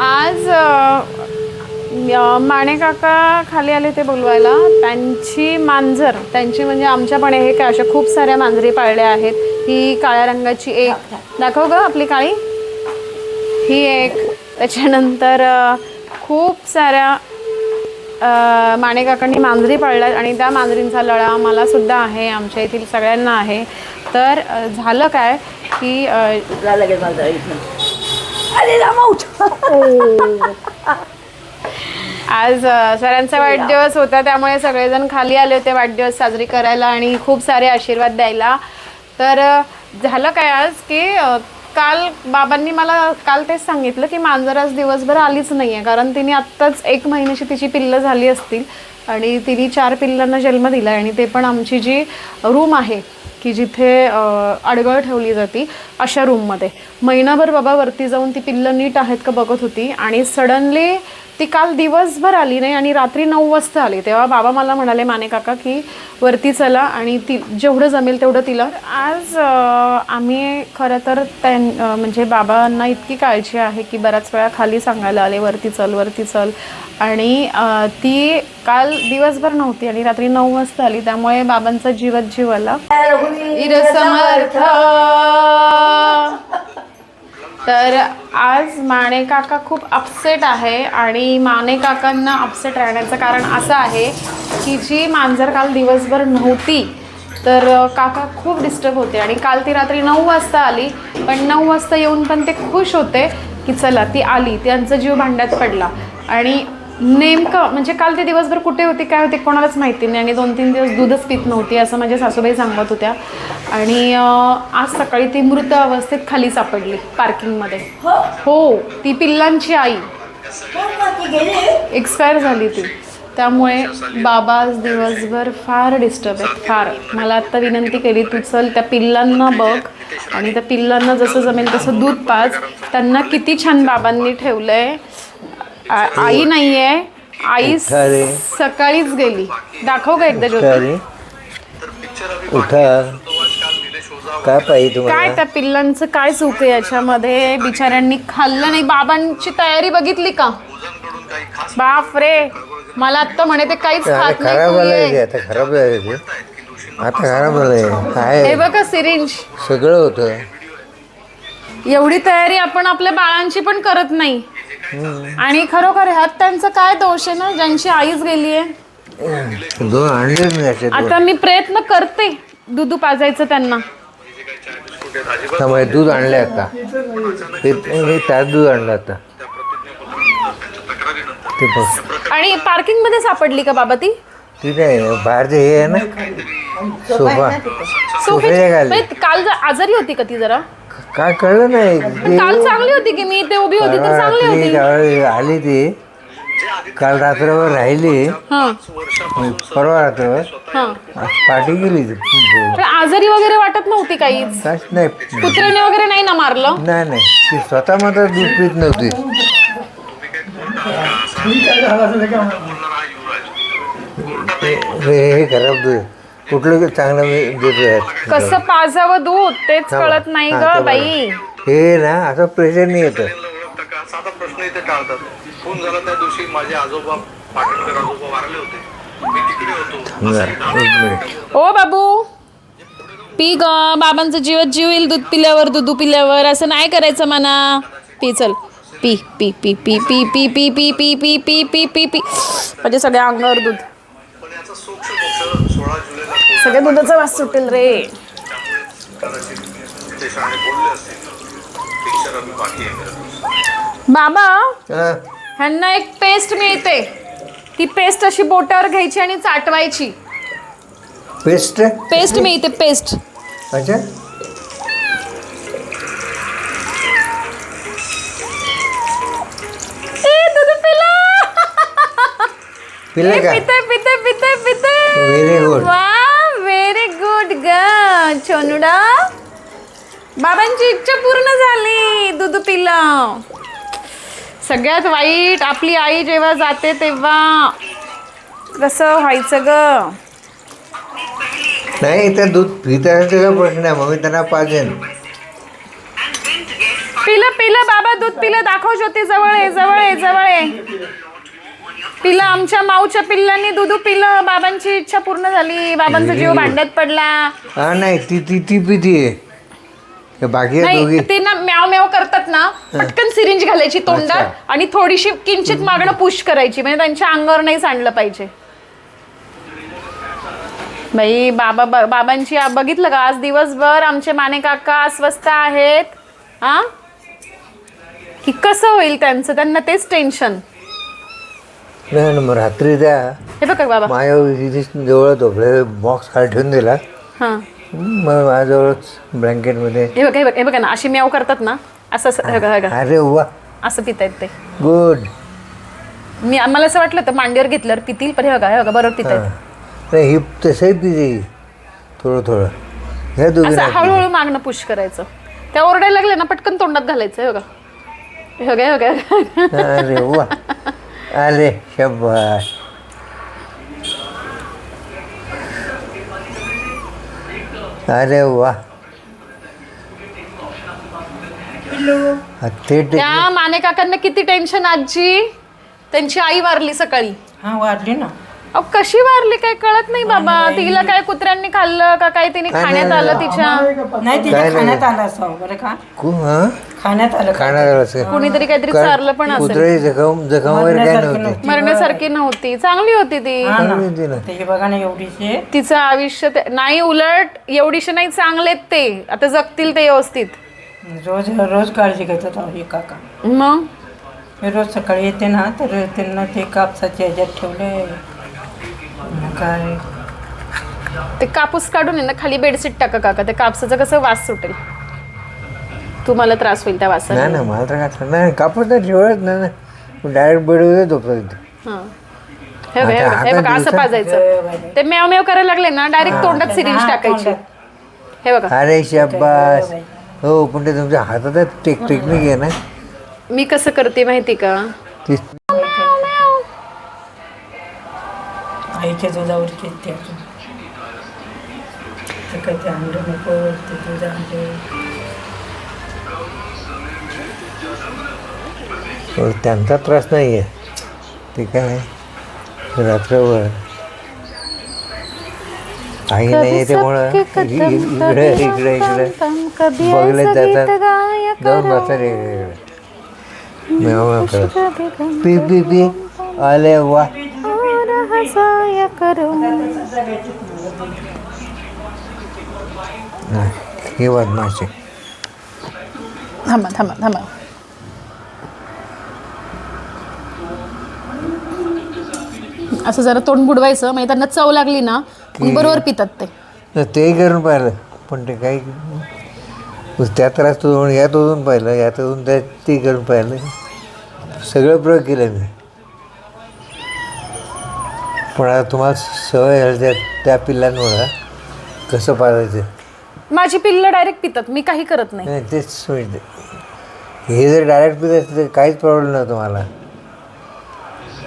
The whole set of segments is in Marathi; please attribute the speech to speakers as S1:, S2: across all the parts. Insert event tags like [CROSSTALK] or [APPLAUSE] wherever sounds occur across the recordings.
S1: आज अ, य- माने काका खाली आले ते बोलवायला. त्यांची मांजर त्यांची म्हणजे आमच्या पण हे काय अशा खूप साऱ्या मांजरी पाळल्या आहेत. ही काळ्या रंगाची एक दाखव ग आपली काळी. ही एक त्याच्यानंतर खूप साऱ्या अ, माने काकांनी मांजरी पाळल्यात आणि त्या मांजरींचा लळा मला सुद्धा आहे आमच्या येथील सगळ्यांना आहे. तर झालं काय की आज सरांचा वाढदिवस होता त्यामुळे सगळेजण खाली आले होते वाढदिवस साजरी करायला आणि खूप सारे आशीर्वाद द्यायला. तर झालं काय आज की काल बाबांनी मला काल तेच सांगितलं की मांजर आज दिवसभर आलीच नाही आहे कारण तिने आत्ताच एक महिन्याची तिची पिल्लं झाली असतील आणि तिने चार पिल्लांना जन्म दिला आणि ते पण आमची जी रूम आहे की जिथे अडगळ ठेवली जाती अशा रूममध्ये महिनाभर बाबा वरती जाऊन ती पिल्लं नीट आहेत का बघत होती आणि सडनली ती काल दिवसभर आली नाही आणि रात्री नऊ वाजता आली. तेव्हा बाबा मला म्हणाले माने काका की वरती चला आणि ती जेवढं जमेल तेवढं तिला. आज आम्ही खरं तर त्यां म्हणजे बाबांना इतकी काळजी आहे की बऱ्याच वेळा खाली सांगायला आले वरती चल वरती चल. आणि ती काल दिवसभर नव्हती आणि रात्री नऊ वाजता आली. त्यामुळे बाबांचा जीवत जीव आला वीर समर्थ तर आज माने काका खूप अपसेट आहे आणि माने काकांना अपसेट राहण्याचं कारण असं आहे की जी मांजर काल दिवसभर नव्हती तर काका खूप डिस्टर्ब होते आणि काल ती रात्री नऊ वाजता आली पण नऊ वाजता येऊन पण ते खुश होते की चला ती आली त्यांचा जीव भांड्यात पडला. आणि नेमकं म्हणजे काल ते दिवसभर कुठे होती काय होती कोणालाच माहिती नाही आणि दोन तीन दिवस दूधच पित नव्हती असं माझ्या सासूबाई सांगत होत्या. आणि आज सकाळी ती मृत अवस्थेत खाली सापडली पार्किंगमध्ये
S2: हो?
S1: हो ती पिल्लांची आई.
S2: हो
S1: एक्सपायर झाली ती. त्यामुळे बाबा आज दिवसभर फार डिस्टर्ब आहेत फार. मला आत्ता विनंती केली तू चल त्या पिल्लांना बघ. आणि त्या पिल्लांना जसं जमेल तसं दूध पाच त्यांना किती छान बाबांनी ठेवलंय. आ- आई नाहीये. आई
S3: उठा रे.
S1: सकाळीच गेली. दाखव का एकदा ज्योती.
S3: उठा काय पाहिजे
S1: काय
S3: तुम्हाला
S1: त्या पिल्लांचं काय चूक आहे याच्यामध्ये? बिचाऱ्यांनी खाल्लं नाही. बाबांची तयारी बघितली का? बाप रे. मला आत्ता म्हणे ते काहीच
S3: आता
S1: खात नाही
S3: खराब
S1: तू
S3: झालंय
S1: ये.
S3: ते आता खराब ते आता खराब झालंय
S1: हे.
S3: काय?
S1: बघा सिरिंज.
S3: सगळं होतं.
S1: एवढी तयारी आपण आपल्या बाळांची पण करत नाही. आणि खरोखर ह्यात त्यांचा काय दोष आहे ना? ज्यांची आईच गेली आहे.
S3: दोन आणले मी असे दोन.
S1: आता मी प्रयत्न करते दुधू पाजायचं त्यांना.
S3: त्यामुळे दूध आणले आता. हे हे त्यात दूध आणलं आता. ते बघ.
S1: आणि पार्किंगमध्ये सापडली का बाबा ती?
S3: ती नाही बाहेरचं हे आहे ना सोफा. खाली
S1: म्हणजे काल जर आजारी होती का ती जरा?
S3: काय कळलं नाही. ते
S1: काल चांगली होती की मी? इथे उभी होती तर चांगली
S3: ती
S1: होती.
S3: त्यावेळी आली ती. काल रात्रभर राहिली.
S1: हा.
S3: परवा रात्रभर.
S1: हा.
S3: ती.
S1: पण आजारी वगैरे वाटत नव्हती काहीच?
S3: काहीच नाही.
S1: कुत्र्याने वगैरे नाही ना मारलं?
S3: नाही नाही. ती स्वतः मात्र दूध पित नव्हती. हे हे खराब दूध. कुठलं चांगलं यात.
S1: कसं पाजावं दूध? तेच कळत नाही
S3: हा,
S1: ग
S3: ते
S1: बाई.
S3: हे ना असं प्रेशर नाही येतं.
S4: साधा प्रश्न इथे टाळतात फोन झाला त्या दिवशी माझे आजोबा पाटणकर आजोबा वारले होते मी तिकडे होतो
S1: ओ बाबू पी ग बाबांचं जीवात जीव येईल दूध पिल्यावर दूध पिल्यावर असं नाही करायचं म्हणा पी चल पी पी पी पी पी पी पी पी पी पी पी पी पी पी म्हणजे सगळ्या अंगावर दूध सगळ्या दुधाचा वास सुटेल रे
S4: कदाचित ते शाळे बोलले असतील पिक्चर अभी बाकी आहे मेरे
S1: बाबा
S3: हा,
S1: ह्यांना एक पेस्ट मिळते. ती पेस्ट अशी बोटावर घ्यायची आणि चाटवायची.
S3: पेस्ट?
S1: पेस्ट मिळते पेस्ट.
S3: अच्छा.
S1: ए दूध पिला.
S3: पिलं
S1: ए,
S3: का?
S1: पिते पिते पिते पिते.
S3: Very good.
S1: वा व्हेरी गुड ग छोनुडा. बाबांची इच्छा पूर्ण झाली दूध पिलं. सगळ्यात वाईट आपली आई जेव्हा जाते तेव्हा. कसं व्हायचं ग?
S3: नाही तर दूध पिताना त्याचा प्रश्न आहे मग मी त्यांना पाजेन.
S1: पिलं पिलं बाबा दूध पिलं दाखव ज्योती जवळ आहे जवळ आहे जवळ आहे पिलं आमच्या माऊच्या पिल्लांनी दूध पिलं बाबांची इच्छा पूर्ण झाली बाबांचा जीव भांड्यात पडला.
S3: हा नाही ती ती ती पिती बाकी दोघी.
S1: ते ना म्याव म्याव करतात ना पटकन सिरिंज घालायची तोंडात. आणि थोडीशी किंचित मागणं पुश करायची म्हणजे त्यांच्या अंगावर नाही सांडलं पाहिजे. बाई बाबा ब- बाबांची आ- बघितलं का? आज दिवसभर आमचे माने काका अस्वस्थ आहेत. हा? की कसं होईल त्यांचं? त्यांना तेच टेन्शन
S3: नाही ना मग रात्री त्या
S1: हे बघ बाबा.
S3: माझ्या जवळ झोपले बॉक्स खाली ठेवून दिला.
S1: हा.
S3: मग माझ्याजवळच ब्लँकेटमध्ये.
S1: हे बघ हे बघ हे बघा ना अशी म्याव करतात ना असं असं हे बघा, हे बघा.
S3: अरे वा.
S1: असं पितायत ते.
S3: गुड.
S1: मी मला असं वाटलं होतं मांडीवर घेतल्यावर पितील पण हे बघा हे बघा बरोबर पितायत.
S3: नाही ही तसंही पिते थोडं थोडं. ह्या दोघी
S1: असं हळूहळू मागणं पुश करायचं. त्या ओरडायला लागले ना पटकन तोंडात घालायचं हे बघा. हे बघा हे बघा, हे
S3: अरे वा. अरे शब्बाश अरे वा. हा, ते ते-
S1: त्या माने काकांना किती टेन्शन आजी? त्यांची आई वारली सकाळी.
S2: हा वाढली ना.
S1: अहो कशी वारली काय कळत नाही बाबा? तिला काय कुत्र्यांनी खाल्लं का काय तिने खाण्यात आलं तिच्या?
S2: नाही
S3: काय नाही.
S2: खाण्यात आलं असावं बरं का?
S3: कु हां?
S2: खाण्यात आलं
S3: खाण्यात आलं असेल
S1: कुणीतरी काहीतरी चारलं पण असेल.
S3: कुत्रे जखम नव्हते.
S1: मरण्यासारखी नव्हती. चांगली होती ती.
S2: हा ना.
S3: चांगली होती ना.
S2: बघा ना एवढीशी.
S1: तिचं आयुष्य ते- नाही उलट एवढीशे नाही चांगलेत ते. आता जगतील ते व्यवस्थित.
S2: रोज रोज काळजी घेतात अहो हे काका.
S1: मग?
S2: मी रोज सकाळी येते ना तर त्यांना ते कापसाच्या ह्याच्यात ठेवले काय?
S1: ते कापूस काढून आहे ना खाली बेडशीट टाका काका. ते कापसाचं कसं वास सुटेल? तुम्हाला त्रास होईल त्या वासाने.
S3: नाही ना मला तर काय नाही कापूस नाही ठेवत नाही ना डायरेक्ट बेडवर झोपतो तिथे
S1: हा. हे बघा, हे हे असं पाजायचं. ते मेव मेव करायला लागले ना डायरेक्ट तोंडात सिरिंज टाकायची. हे बघा.
S3: अरे शब्बास हो पण ते तुमच्या हातात टेक टेक्निक आहे ना.
S1: मी कसं करते माहिती का?
S3: ती
S2: आईच्या दुधावर घेते ते काय ते अंड नको ते दूध अंडे
S3: पण त्यांचा त्रास नाही आहे ते काय? रात्रभर. आई नाही आहे त्यामुळं इकडे इकडे इकडे. बघले जातात. जाऊन बसतात इकडे पी पी पी आले वा. नाही, हे बदमाश आहे
S1: थांबा थांबा थांबा. असं जरा तोंड बुडवायचं म्हणजे त्यांना चव लागली ना मग बरोबर पितात ते.
S3: तर तेही करून पाहिलं पण ते काही त्या त्रास तोडून यात ओढून पाहिलं यात ओढून त्या ते करून पाहिलं. सगळं प्रयोग केलं मी. पण आता तुम्हाला सवय झाली त्या त्या पिल्लांमुळं कसं पाळायचं?
S1: माझी पिल्लं डायरेक्ट पितात मी काही करत नाही.
S3: नाही तेच म्हणजे हे जर डायरेक्ट पित असतं तर काहीच प्रॉब्लेम नव्हतं मला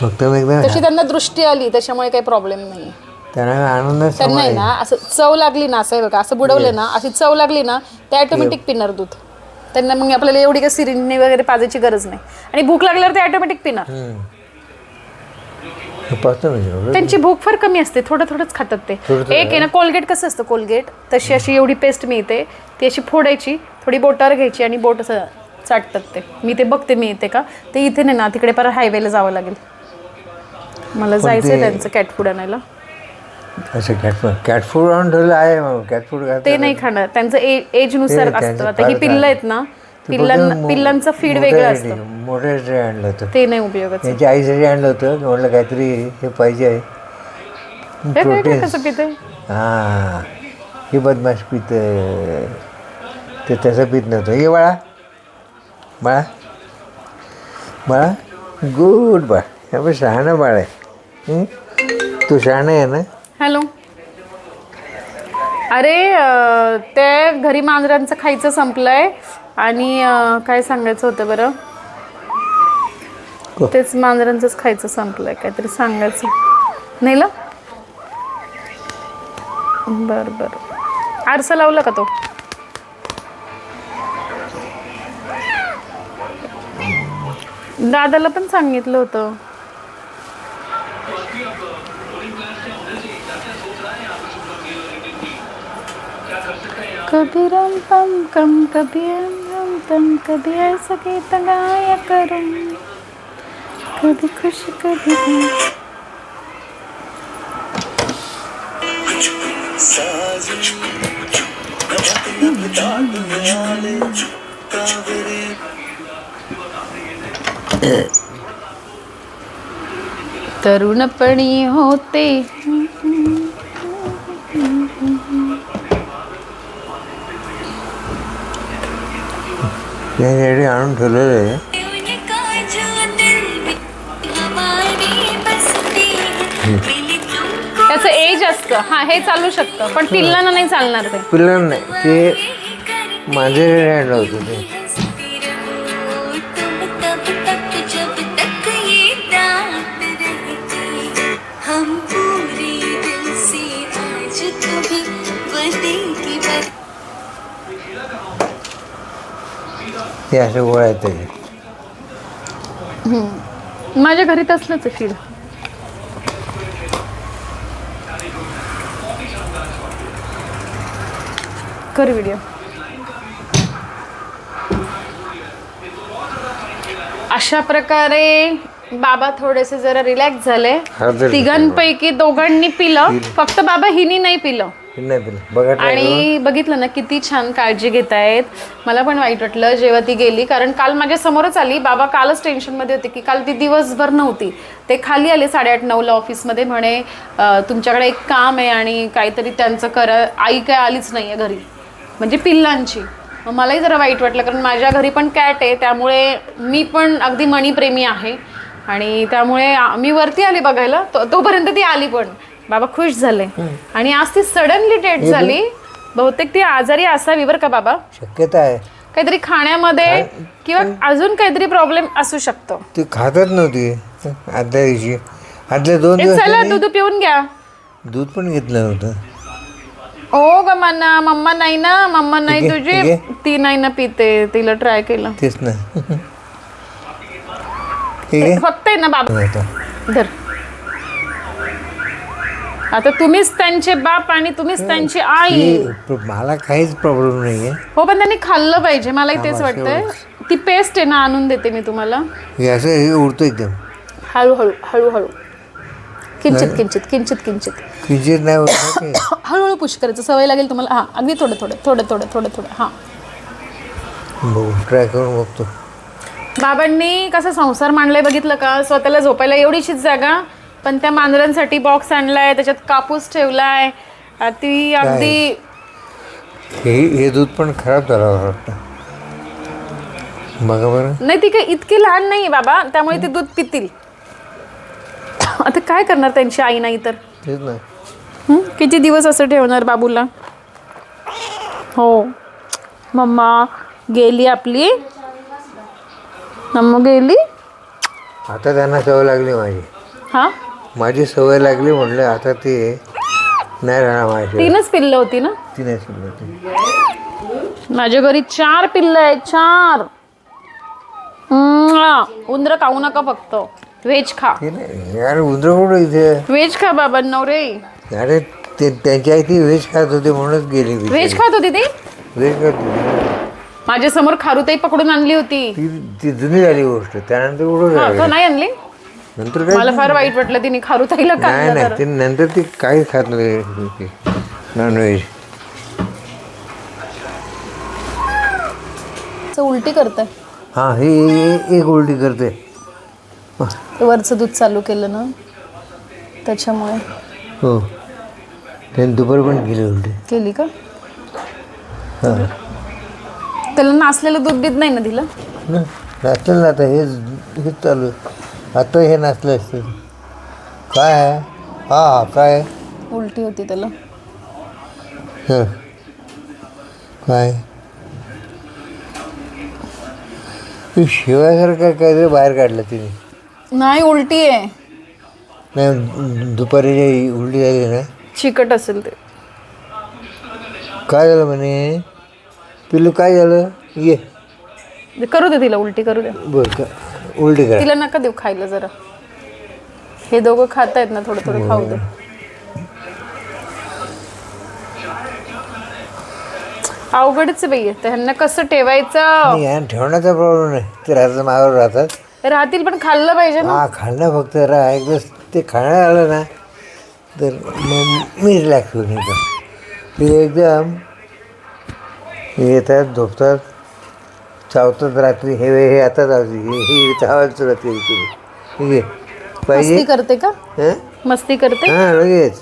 S3: फक्त एकदम
S1: तशी त्यांना दृष्टी आली त्याच्यामुळे काही प्रॉब्लेम नाही
S3: त्यांना आनंद
S1: त्यांना आहे ना असं चव लागली ना असं आहे बघा असं बुडवलं ना अशी चव लागली ना ते ऑटोमॅटिक पिणार दूध. त्यांना मग आपल्याला एवढी काही सिरिंजने वगैरे पाजायची गरज नाही. आणि भूक लागल्यावर ते ऑटोमॅटिक पिणार.
S3: पाहतो मी एवढं.
S1: त्यांची भूक फार कमी असते थोडं थोडंच खातात ते.
S3: थोडं-
S1: एक आहे ना कोलगेट कसं असतं कोलगेट? तशी अशी एवढी पेस्ट मिळते ती अशी फोडायची थोडी बोटावर घ्यायची आणि बोट असं चाटतात ते. मी ते बघते मी येते का? ते इथे नाही ना तिकडे परत हायवेला जावं लागेल. मला जायचं
S3: ते-
S1: त्यांचं कॅट फूड आणायला.
S3: कॅट फूड कॅट फूड आणून ठेवलं आहे कॅट फूड
S1: ते नाही खाणार. त्यांचं एजनुसार
S3: ते त्यांचं
S1: असतं आता ही
S3: फार
S1: पिल्लं आहेत ना पिल्लांचं फीड वेगळं असतं.
S3: मोठे ट्रे आणलं होतं.
S1: ते नाही उपयोगाचं.
S3: त्यांच्या आईसाठी आणलं होतं म्हटलं काहीतरी हे पाहिजे आहे.
S1: हे काय- काय
S3: प्रोटीन
S1: कसं पिते
S3: हां हे बदमाश पित ते तसं पित नव्हतं. ये बाळा. बाळा. बाळा गुड बाळ. हे शहाणं बाळ आहे. हं? तू शहाणं आहे ना?
S1: हॅलो. अरे अं, ते घरी मांजरांचं खायचं संपलंय. आणि काय सांगायचं होतं बरं?
S3: को-
S1: तेच मांजरांचंच खायचं संपलंय काहीतरी सांगायचं. नाही ना बरं बरं. आरसा लावला का तो? दादाला पण सांगितलं होतं. कभी रम पम कम कभी रम रम तम कभी ऐसा गीत गाया करूं? कभी खुश कभी तरुणपणी होते
S3: त्यासाठी आणून ठेवलेलं आहे.
S5: है.
S1: त्याचं एज असतं. हा हे चालू शकतं. पण पिल्लांना नाही चालणार ते.
S3: पिल्लांना नाही. ते माझे हँड होते ते. ते असे त्याचे
S1: माझ्या घरी तसलंच आहे फील कर व्हिडिओ अशा प्रकारे बाबा थोडेसे जरा रिलॅक्स झाले.
S3: तर
S1: तिघांपैकी दोघांनी पिलं. फक्त बाबा हिनी नाही पिलं.
S3: नाही बघा.
S1: आणि बघितलं ना किती छान काळजी घेत आहेत मला पण वाईट वाटलं जेव्हा ती गेली कारण काल माझ्या समोरच आली. बाबा कालच टेन्शनमध्ये होते की काल ती दिवसभर नव्हती. ते खाली आले साडेआठ नऊला ऑफिसमध्ये म्हणे अं, तुमच्याकडे एक काम आहे आणि काहीतरी त्यांचं करा आई काय आलीच नाही आहे घरी. म्हणजे पिल्लांची. मग मलाही जरा वाईट वाटलं कारण माझ्या घरी पण कॅट आहे. त्यामुळे मी पण अगदी मणीप्रेमी आहे. आणि त्यामुळे आ- मी वरती आले बघायला. तो तोपर्यंत ती आली पण. बाबा खुश झाले. आणि आज ती सडनली डेट झाली. बहुतेक ती आजारी असावी बरं का बाबा?
S3: शक्यता आहे.
S1: काहीतरी खाण्यामध्ये किंवा अजून काहीतरी प्रॉब्लेम असू शकतो.
S3: ती खातच नव्हती. आदल्या दिवशी. आदल्या दोन दिवस
S1: चला
S3: त्यांनी
S1: दूध पिऊन घ्या.
S3: दूध पण घेतलं नव्हतं.
S1: ओ ग मना मम्मा नाही ना. मम्मा नाही
S3: ठीक आहे,
S1: तुझी. ती नाही ना पिते. तिला ट्राय केलं.
S3: तेच ना. [LAUGHS] ठीक आहे.
S1: फक्त आहे ना बाबा. धर. आता तुम्हीच त्यांचे बाप आणि तुम्हीच त्यांची आई.
S3: ती प्र- मला काहीच प्रॉब्लेम नाही आहे
S1: हो पण त्यांनी खाल्लं पाहिजे. मलाही तेच वाटतंय. ती पेस्ट आहे ना आणून देते मी तुम्हाला.
S3: हे असं हे उडतं एकदम.
S1: हळूहळू हळूहळू. किंचित किंचित किंचित किंचित.
S3: किंचित नाही होत ना ते
S1: हळूहळू पुश करायचं. सवय लागेल तुम्हाला. हां अगदी थोडं थोडं थोडं थोडं थोडं थोडं. हां.
S3: बघू ट्राय करून बघतो.
S1: बाबांनी कसा संसार मांडलाय बघितलं का? स्वतःला झोपायला एवढीशीच जागा. पण त्या मांजरांसाठी बॉक्स आणलाय त्याच्यात कापूस ठेवलाय. अं, ती अगदी
S3: हे हे दूध पण खराब झालं वाटतं. बघा बरं.
S1: नाही ती काही इतकी लहान नाही बाबा त्यामुळे ती दूध पितील. आता काय करणार त्यांची आई नाही तर?
S3: तेच ना.
S1: हं? किती दिवस असं ठेवणार बाबूला? हो. मम्मा गेली आपली. मम्मा गेली?
S3: आता त्यांना सवय लागली माझी.
S1: हा?
S3: माझी सवय लागली म्हटलं आता ते नाही राहणार माझ्या
S1: तीनच पिल्लं होती ना?
S3: ती नाही शिकली
S1: माझ्या घरी चार पिल्लं आहेत चार. उंदर खाऊ नका फक्त. व्हेज खा.
S3: अरे उंदर कुठं इथे?
S1: व्हेज खा बाबा नवरे.
S3: अरे ते त्यांची आई ती व्हेज खात होते म्हणूनच गेली
S1: व्हेज खात होती ती?
S3: व्हेज खात होती.
S1: माझ्यासमोर खारुताई पकडून आणली होती.
S3: ती ती जुनी झाली गोष्ट त्यानंतर कुठं
S1: हा,
S3: झालं?
S1: नाही आणली?
S3: नंतर काय
S1: मला फार वाईट वाटलं तिने खारुताईला
S3: नाही
S1: काढलं
S3: नाही ते नंतर ती काहीच खात नव्हते नॉनव्हेज
S1: असं उलटी करताय.
S3: हां हे हे- एक उलटी करते.
S1: ते वरचं दूध चालू केलं ना त्याच्यामुळे.
S3: हो. त्याने दुपारी पण केली उलटी.
S1: केली का?
S3: हां.
S1: त्याला नासलेलं दूध बीत नाही ना दिलं
S3: नाचलं ना आता हेच हेच चालू आहे. आता हे नाचलं असतं. काय आहे? हां हां काय?
S1: उलटी होती त्याला.
S3: हं. काय? ते शिवायसारखं काहीतरी बाहेर काढलं तिने.
S1: नाही उलटी आहे.
S3: नाही दुपारी जे उलटी झाली ना?
S1: चिकट असेल ते.
S3: काय झालं म्हणे? पिल्लू काय झालं? ये.
S1: करू दे तिला उलटी करू दे.
S3: बरं का उलटी करा.
S1: तिला नका देऊ खायला जरा. हे दोघं खात आहेत ना थोडं थोडं खाऊ दे. अवघडच बाई तर ह्यांना कसं ठेवायचं?
S3: नाही ठेवण्याचा प्रॉब्लेम नाही. ते राहतात मागावर राहतात.
S1: राहतील पण खाल्लं पाहिजे ना.
S3: हा खाणं फक्त राहा एकदा ते खाणं आलं ना तर मग मी रिलॅक्स होऊन येतो. ते एकदम येतात झोपतात. चावतात रात्री हे हे आता चावते हे हे चावायला केली तिने ठीक आहे?
S1: मस्ती
S3: पाहिजे?
S1: करते का?
S3: हां?
S1: मस्ती करते?
S3: हां लगेच.